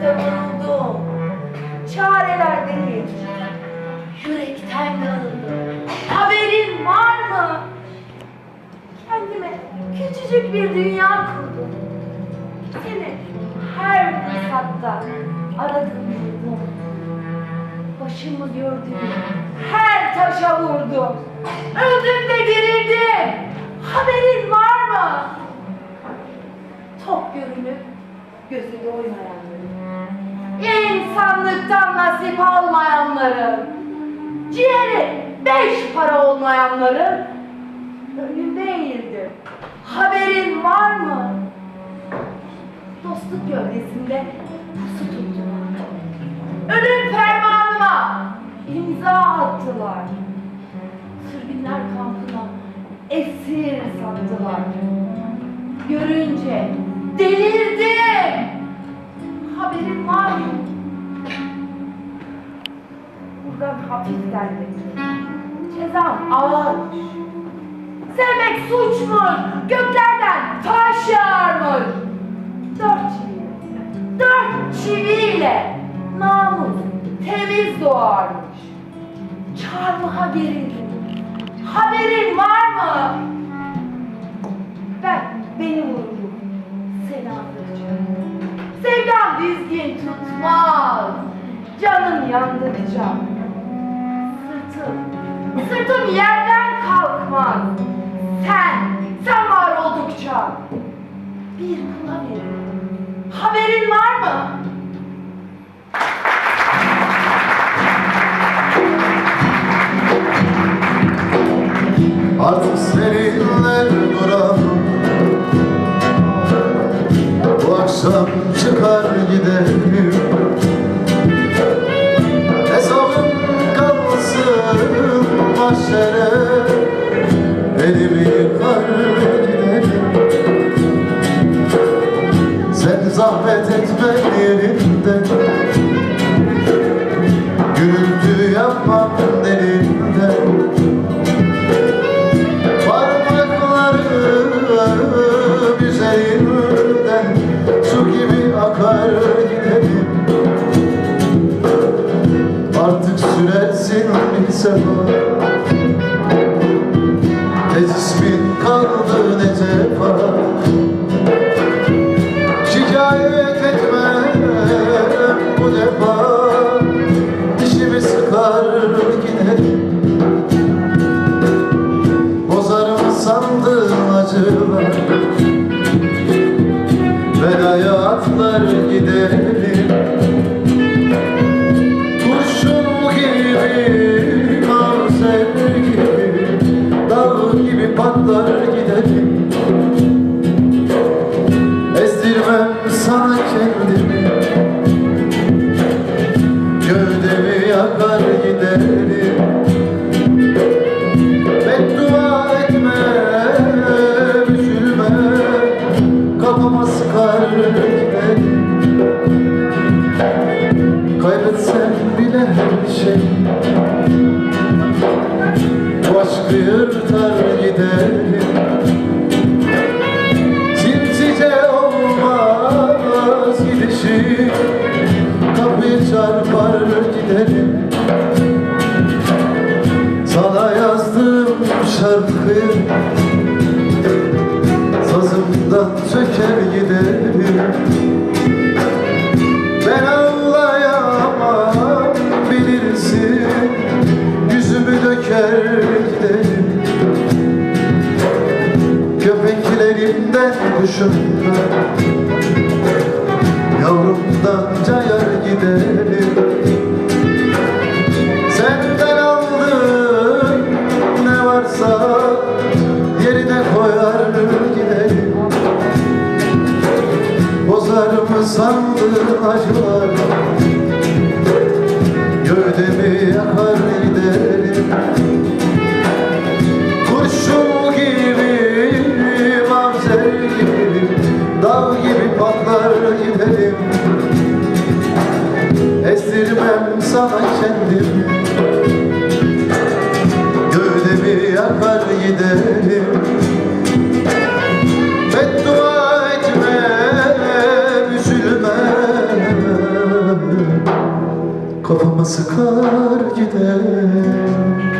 nefese vuruldum. Çareler değil. Yürekten yanıldım. Haberin var mı? Kendime küçücük bir dünya kurdum. Seni her fırsatta aradım buldum. Başımı gördüğüm her taşa vurdum. Öldüm de dirildim. Haberin var mı? Top görünüp gözü doymayanların, insanlıktan nasip almayanların, ciğeri beş para olmayanların önünde eğildim. Haberin var mı? Dostluk gölgesinde pusu tuttular. Ölüm fermanıma imza attılar. Sürgünler kampına esir sattılar. Görünce delirdim. Haberin var mı? Buradan hafif geldi. Cezam ağırmış. Sevmek suçmuş. Göklerden taş yağarmış. Dört çiviyle, dört çiviyle namus temiz doğarmış. Çarmıha gerildim. Haberin var mı? Canım yandıkça. Sırtım, sırtım yerden kalkmaz. Sen, sen var oldukça. Bir kula veririm. Haberin var mı? Mahşere Elimi yıkar giderim Sen zahmet etme yerinde. Gürültü yapmam derinden Parmaklarım üzerinden su gibi akar giderim. Artık sürersin bir sefer atlar giderim. Kurşun gibi, kanser gibi Dağ gibi patlar giderim sana kendimi. Gövdemi yakar giderim. Beddua etme, üzülme. Kafama sıkar giderim Kaybetsem bile her şey. Bu aşkı yırtar şarkıyı Sazımdan söker giderim. Ben ağlayamam bilirsin. Yüzümü döker giderim. Köpeklerimden kuşumdan patlar giderim Ezdirmem sana kendimi Gövdemi yakar giderim. Beddua etme, üzülme. Kafama sıkar giderim